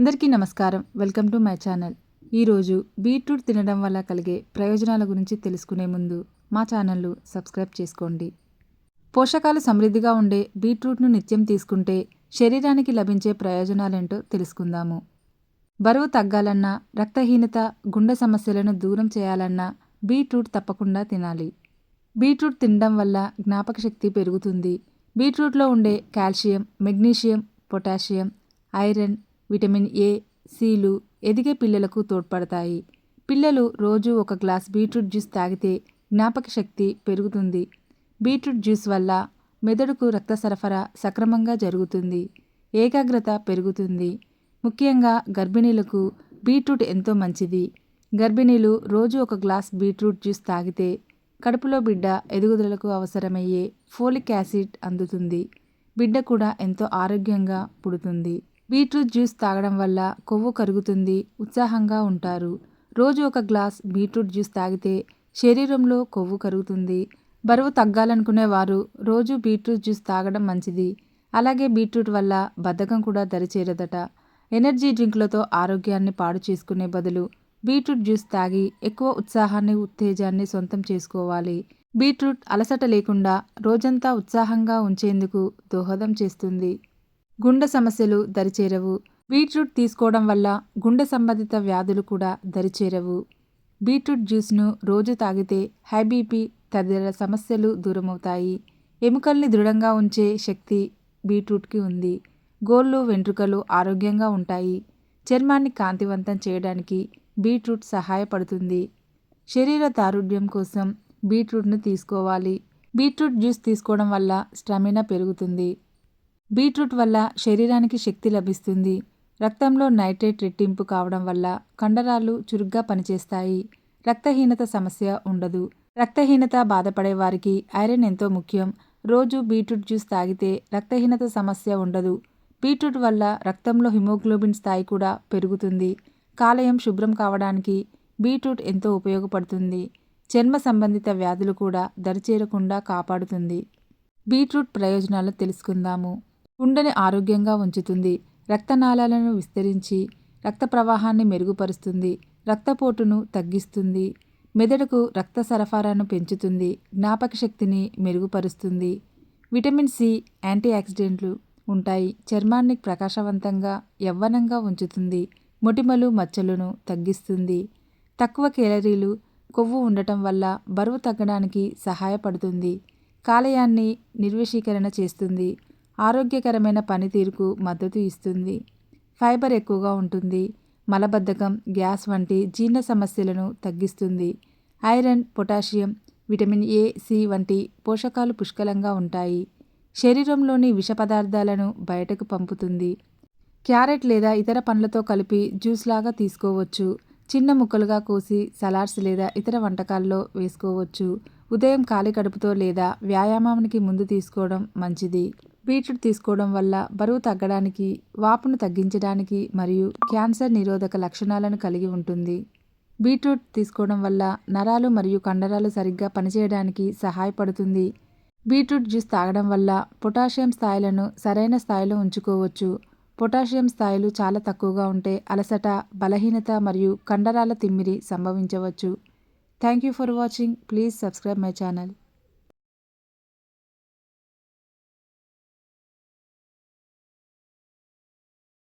అందరికీ నమస్కారం. Welcome to my channel. ఈరోజు బీట్రూట్ తినడం వల్ల కలిగే ప్రయోజనాల గురించి తెలుసుకునే ముందు మా ఛానల్ను సబ్స్క్రైబ్ చేసుకోండి. పోషకాలు సమృద్ధిగా ఉండే బీట్రూట్ను నిత్యం తీసుకుంటే శరీరానికి లభించే ప్రయోజనాలేంటో తెలుసుకుందాము. బరువు తగ్గాలన్నా రక్తహీనత గుండె సమస్యలను దూరం చేయాలన్నా బీట్రూట్ తప్పకుండా తినాలి. బీట్రూట్ తినడం వల్ల జ్ఞాపక శక్తి పెరుగుతుంది. బీట్రూట్లో ఉండే calcium magnesium potassium iron vitamin A seal ఎదిగే పిల్లలకు తోడ్పడతాయి. పిల్లలు రోజు ఒక గ్లాస్ బీట్రూట్ జ్యూస్ తాగితే జ్ఞాపక శక్తి పెరుగుతుంది. బీట్రూట్ జ్యూస్ వల్ల మెదడుకు రక్త సరఫరా సక్రమంగా జరుగుతుంది. ఏకాగ్రత పెరుగుతుంది. ముఖ్యంగా గర్భిణీలకు బీట్రూట్ ఎంతో మంచిది. గర్భిణీలు రోజు ఒక గ్లాస్ బీట్రూట్ జ్యూస్ తాగితే కడుపులో బిడ్డ ఎదుగుదలకు అవసరమయ్యే ఫోలిక్ యాసిడ్ అందుతుంది. బిడ్డ కూడా ఎంతో ఆరోగ్యంగా పుడుతుంది. బీట్రూట్ జ్యూస్ తాగడం వల్ల కొవ్వు కరుగుతుంది ఉత్సాహంగా ఉంటారు. రోజు ఒక గ్లాస్ బీట్రూట్ జ్యూస్ తాగితే శరీరంలో కొవ్వు కరుగుతుంది. బరువు తగ్గాలనుకునే వారు రోజు బీట్రూట్ జ్యూస్ తాగడం మంచిది. అలాగే బీట్రూట్ వల్ల బద్ధకం కూడా దరిచేరదట. ఎనర్జీ డ్రింక్లతో ఆరోగ్యాన్ని పాడు చేసుకునే బదులు బీట్రూట్ జ్యూస్ తాగి ఎక్కువ ఉత్సాహాన్ని ఉత్తేజాన్ని సొంతం చేసుకోవాలి. బీట్రూట్ అలసట లేకుండా రోజంతా ఉత్సాహంగా ఉంచేందుకు దోహదం చేస్తుంది. గుండె సమస్యలు దరిచేరవు. బీట్రూట్ తీసుకోవడం వల్ల గుండె సంబంధిత వ్యాధులు కూడా దరిచేరవు. బీట్రూట్ జ్యూస్ను రోజు తాగితే హై బీపీ తదితర సమస్యలు దూరమవుతాయి. ఎముకల్ని దృఢంగా ఉంచే శక్తి బీట్రూట్కి ఉంది. గోళ్ళు వెంట్రుకలు ఆరోగ్యంగా ఉంటాయి. చర్మాన్ని కాంతివంతం చేయడానికి బీట్రూట్ సహాయపడుతుంది. శరీర దారుఢ్యం కోసం బీట్రూట్ను తీసుకోవాలి. బీట్రూట్ జ్యూస్ తీసుకోవడం వల్ల స్టమినా పెరుగుతుంది. బీట్రూట్ వల్ల శరీరానికి శక్తి లభిస్తుంది. రక్తంలో నైట్రేట్ రెట్టింపు కావడం వల్ల కండరాలు చురుగ్గా పనిచేస్తాయి. రక్తహీనత సమస్య ఉండదు. రక్తహీనత బాధపడే వారికి ఐరన్ ఎంతో ముఖ్యం. రోజు బీట్రూట్ జ్యూస్ తాగితే రక్తహీనత సమస్య ఉండదు. బీట్రూట్ వల్ల రక్తంలో హిమోగ్లోబిన్ స్థాయి కూడా పెరుగుతుంది. కాలేయం శుభ్రం కావడానికి బీట్రూట్ ఎంతో ఉపయోగపడుతుంది. చర్మ సంబంధిత వ్యాధులు కూడా దరిచేరకుండా కాపాడుతుంది. బీట్రూట్ ప్రయోజనాలు తెలుసుకుందాము. గుండెని ఆరోగ్యంగా ఉంచుతుంది. రక్తనాళాలను విస్తరించి రక్త ప్రవాహాన్ని మెరుగుపరుస్తుంది. రక్తపోటును తగ్గిస్తుంది. మెదడుకు రక్త సరఫరాను పెంచుతుంది. జ్ఞాపక శక్తిని మెరుగుపరుస్తుంది. విటమిన్ సి యాంటీ ఆక్సిడెంట్లు ఉంటాయి. చర్మాన్ని ప్రకాశవంతంగా యవ్వనంగా ఉంచుతుంది. మొటిమలు మచ్చలను తగ్గిస్తుంది. తక్కువ కేలరీలు కొవ్వు ఉండటం వల్ల బరువు తగ్గడానికి సహాయపడుతుంది. కాలేయాన్ని నిర్వేశీకరణ చేస్తుంది. ఆరోగ్యకరమైన పనితీరుకు మద్దతు ఇస్తుంది. ఫైబర్ ఎక్కువగా ఉంటుంది. మలబద్ధకం గ్యాస్ వంటి జీర్ణ సమస్యలను తగ్గిస్తుంది. Iron potassium vitamin A C వంటి పోషకాలు పుష్కలంగా ఉంటాయి. శరీరంలోని విష పదార్థాలను బయటకు పంపుతుంది. క్యారెట్ లేదా ఇతర పండ్లతో కలిపి జ్యూస్ లాగా తీసుకోవచ్చు. చిన్న ముక్కలుగా కోసి సలాడ్స్ లేదా ఇతర వంటకాల్లో వేసుకోవచ్చు. ఉదయం ఖాళీ కడుపుతో లేదా వ్యాయామానికి ముందు తీసుకోవడం మంచిది. బీట్రూట్ తీసుకోవడం వల్ల బరువు తగ్గడానికి వాపును తగ్గించడానికి మరియు క్యాన్సర్ నిరోధక లక్షణాలను కలిగి ఉంటుంది. బీట్రూట్ తీసుకోవడం వల్ల నరాలు మరియు కండరాలు సరిగ్గా పనిచేయడానికి సహాయపడుతుంది. బీట్రూట్ జ్యూస్ తాగడం వల్ల పొటాషియం స్థాయిలను సరైన స్థాయిలో ఉంచుకోవచ్చు. పొటాషియం స్థాయిలు చాలా తక్కువగా ఉంటే అలసట బలహీనత మరియు కండరాల తిమ్మిరి సంభవించవచ్చు. Thank you for watching. Please subscribe my channel.